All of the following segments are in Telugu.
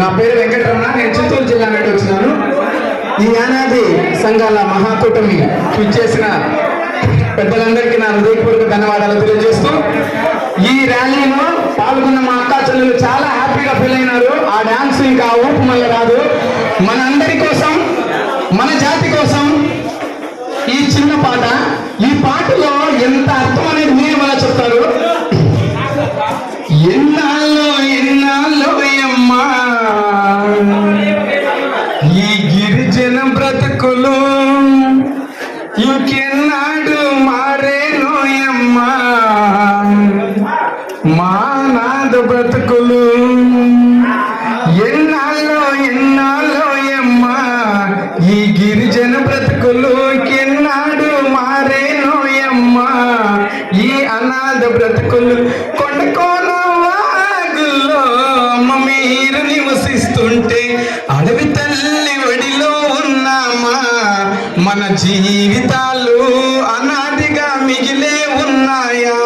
నా పేరు వెంకటరమణ నేను చిత్తూరు జిల్లా నుండి వచ్చినాను. ఈ యానాది సంఘాల మహాకూటమి చేసిన పెద్దలందరికీ నా హృదయపూర్వక ధన్యవాదాలు తెలియజేస్తూ ఈ ర్యాలీలో పాల్గొన్న మా అక్క చెల్లెలు చాలా హ్యాపీగా ఫీల్ అయినారు. ఆ డాన్స్ ఇంకా ఊపు మళ్ళీ రాదు. మన అందరి కోసం మన జాతి కోసం ఈ చిన్న పాట ఈ పాటలో ఎంత అర్థం ఇంకెన్నాడు మారేనోయమ్మా మా నాద బ్రతుకులు. ఎన్నాళ్ళో ఎన్నాళ్ళో అమ్మా. ఈ గిరిజన బ్రతుకులు ఇంకెన్నాడు మారేనోయమ్మా ఈ అనాథ బ్రతుకులు మన జీవితాలు అనాదిగా మిగిలే ఉన్నాయా?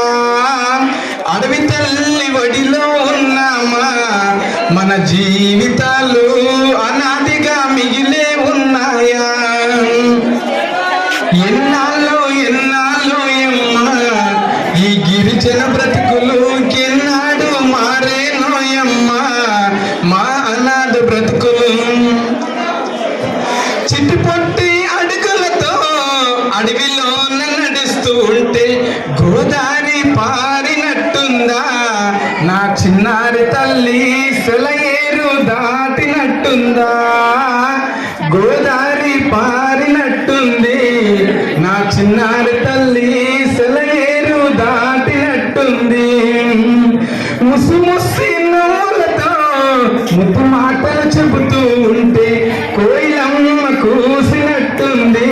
అడవి తల్లి ఒడిలో ఉన్నామా? మన జీవితాలు అనాదిగా మిగిలే ఉన్నాయా? గోదారి పారినట్టుంది. నా చిన్నారి తల్లి సెలయేరు దాటినట్టుంది. ముసి ముసి నవ్వులతో ముద్దు మాటలు చెబుతూ ఉంటే కోయిలమ్మ కూసినట్టుంది.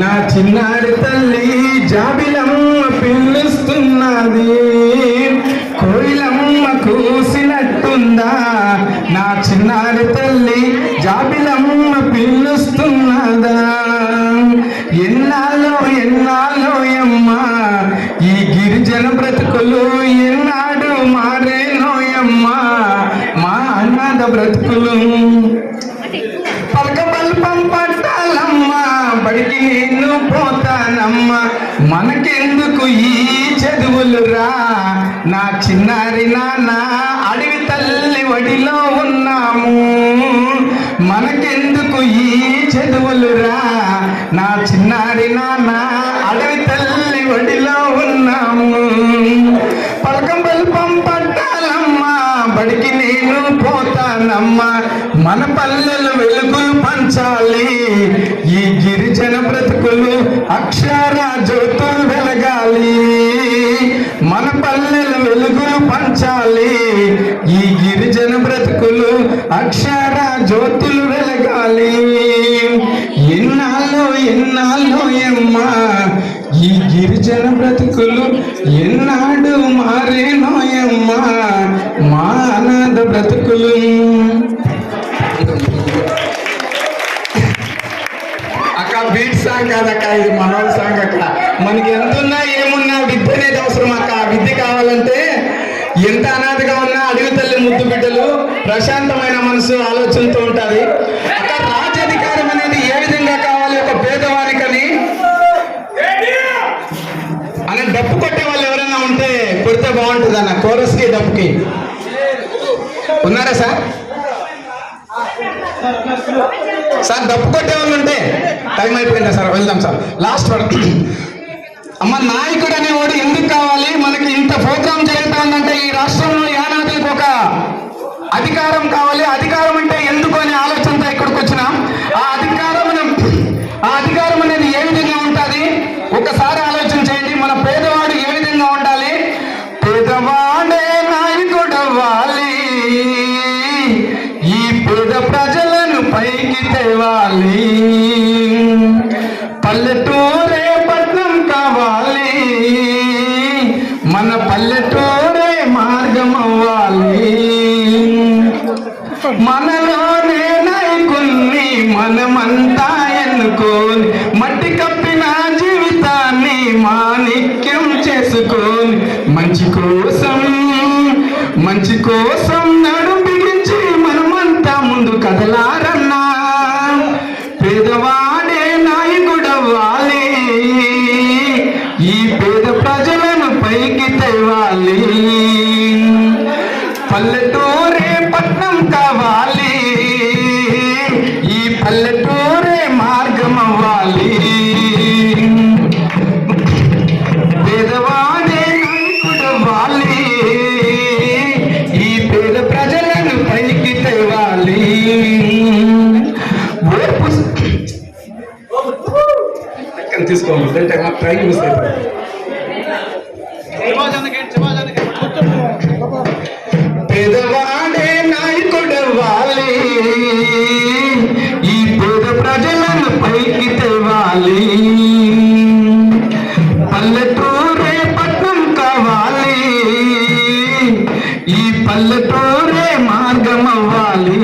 నా చిన్నారి తల్లి జాబిలమ్మ పిలుస్తున్నది. కోయిలమ్మ కూసినట్టుందా? నా చిన్నారి తల్లి అన్నద బ్రతుకులు పలకబల్పం పట్టాలమ్మా బడికి నేను పోతానమ్మా. మనకెందుకు ఈ చదువులు రా? నా చిన్నారి నాన్న అప్పటికి నేను పోతానమ్మా. మన పల్లెలు వెలుగులు పంచాలి. ఈ గిరిజన బ్రతుకులు అక్షర జ్యోతులు వెలగాలి. మన పల్లెలు వెలుగులు పంచాలి. ఈ గిరిజన బ్రతుకులు అక్షర జ్యోతులు వెలగాలి. ఎన్నాళ్ళు ఎన్నాళ్ళు ఎమ్మా. ఈ గిరిజన బ్రతుకులు ఎన్నాడు మారేనోయమ్మా మా అనాథ బ్రతుకులు. అక్క బీట్ సాంగ్ కాదక్క ఇది మనోహ సాంగ్ అక్క. మనకి ఎంతున్నా ఏమున్నా విద్య అనేది అవసరం అక్క. ఆ విద్య కావాలంటే ఎంత అనాథగా ఉన్నా అడుగు తల్లి ముద్దు బిడ్డలు ప్రశాంతమైన మనసు ఆలోచనతో ఉంటుంది అక్క రాజ్యాధికారం అనేది ఏ విధంగా కావాలి ఒక పేదవానికని అని డప్పు కొట్టే వాళ్ళు ఎవరైనా ఉంటే కొడితే బాగుంటుంది అన్న కోరస్కి డప్పుకి. ఉన్నారా సార్? సార్ డప్పు కొట్టే వాళ్ళు ఉంటే టైం అయిపోయిందా సార్? వెళ్దాం సార్. లాస్ట్ వరకు. అమ్మ నాయకుడు అనేవాడు ఎందుకు కావాలి? పైకి పల్లెటూరే పట్నం కావాలి. మన పల్లెటూరే మార్గం అవ్వాలి. మనలోనే నాయకుల్ని మనమంతా ఎన్నుకోని మట్టి కప్పిన జీవితాన్ని మాణిక్యం చేసుకోని మంచి కోసం మంచి కోసం నడుం బిగించి మనమంతా ముందు కదలారా. పక్కన తీసుకోవాలి ట్రైన్ మిస్ అయిపోయింది పేదవాడే నాయకుడవ్వాలి ఈ పేద ప్రజలను పైకి తెవాలి. పల్లెటూరే పట్నం కావాలి. ఈ పల్లెటూరే మార్గం అవ్వాలి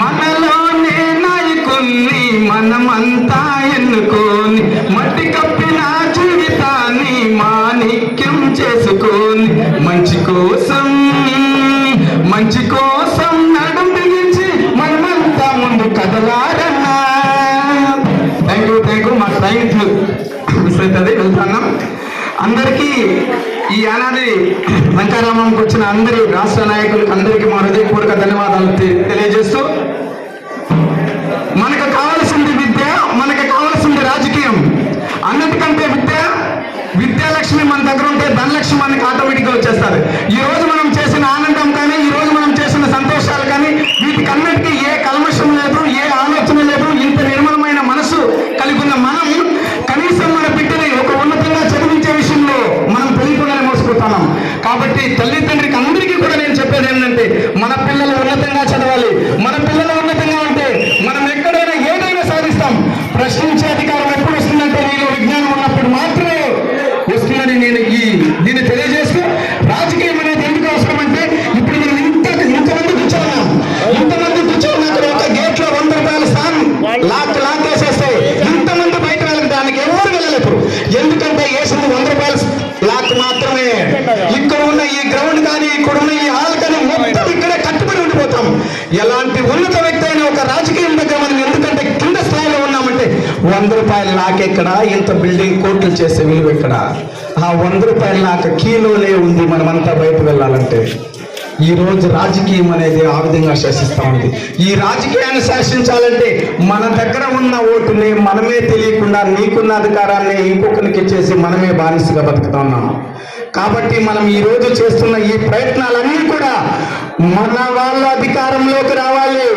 మన మనమంతా ఎన్నుకోని మట్టి కప్పిన జీవితాన్ని మాణిక్యం చేసుకొని మంచి కోసం మంచి కోసం నడుం బిగించి మనమంతా ముందు కదలారన్నా థ్యాంక్ యూ థ్యాంక్ యూ మా మిస్ అవుతుంది వెళ్తున్నాం. అందరికీ ఈ ఏడాది లంకారామంకి వచ్చిన అందరి రాష్ట్ర నాయకులకు అందరికీ మా హృదయపూర్వక ధన్యవాదాలు తెలియజేస్తూ విద్యాలక్ష్మి మన దగ్గర ఉంటే ధనలక్ష్మి మనకి ఆటోమేటిక్గా వచ్చేస్తారు ఈ రోజు ఇక్కడ ఉన్న ఈ గ్రౌండ్ కానీ ఇక్కడ ఉన్న ఈ హాల్ కానీ మొత్తం ఇక్కడే కట్టుబడి ఉండిపోతాం. ఎలాంటి ఉన్నత వ్యక్తి అయిన ఒక రాజకీయం దగ్గర మనం ఎందుకంటే కింద స్థాయిలో ఉన్నామంటే వంద రూపాయలు నాకెక్కడ ఇంత బిల్డింగ్ కోట్లు చేసే విలువ ఇక్కడ. ఆ వంద రూపాయలు నాకు కీలోనే ఉంది మనమంతా బయట వెళ్ళాలంటే. ఈ రోజు రాజకీయం అనేది ఆ విధంగా శాసిస్తా ఉంది. ఈ రాజకీయాన్ని శాసించాలంటే మన దగ్గర ఉన్న ఓటుని మనమే తెలియకుండా నీకున్న అధికారాన్ని ఇంకొకరికి ఇచ్చేసి మనమే బానిసగా బతుకుతా ఉన్నాము కాబట్టి మనం ఈ రోజు చేస్తున్న ఈ ప్రయత్నాలన్నీ కూడా మన వాళ్ళ అధికారంలోకి రావాలి.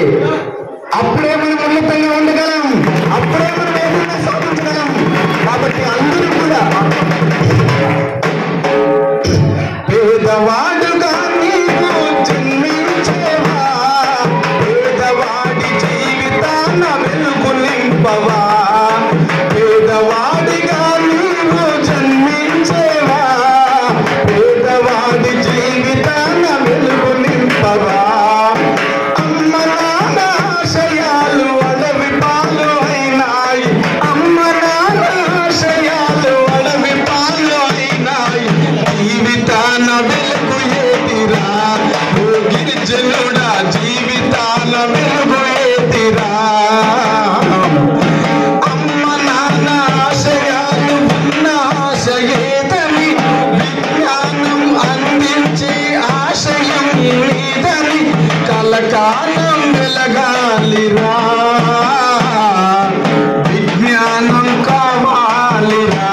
అప్పుడే మనం ఉన్నతంగా ఉండగలం. అప్పుడే మనం ఏదైనా సాధించగలం కాబట్టి అందరూ కూడా పేదవాడు జన్మించేవా? పేదవాడి జీవితాన వెలుగు నింపవా? కలకాలం వెలగాలిరా. విజ్ఞానం కావాలిరా.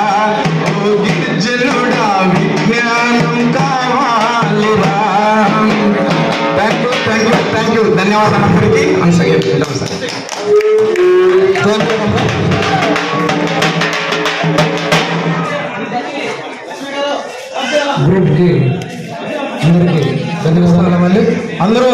ఓ గిరిజనుడా విజ్ఞానం కావాలిరా. Thank you thank you thank you ధన్యవాదాలు అందరికీ. అంశంగా గ్రూప్కి అందరికీ ధన్యవాదాలు. మళ్ళీ అందరూ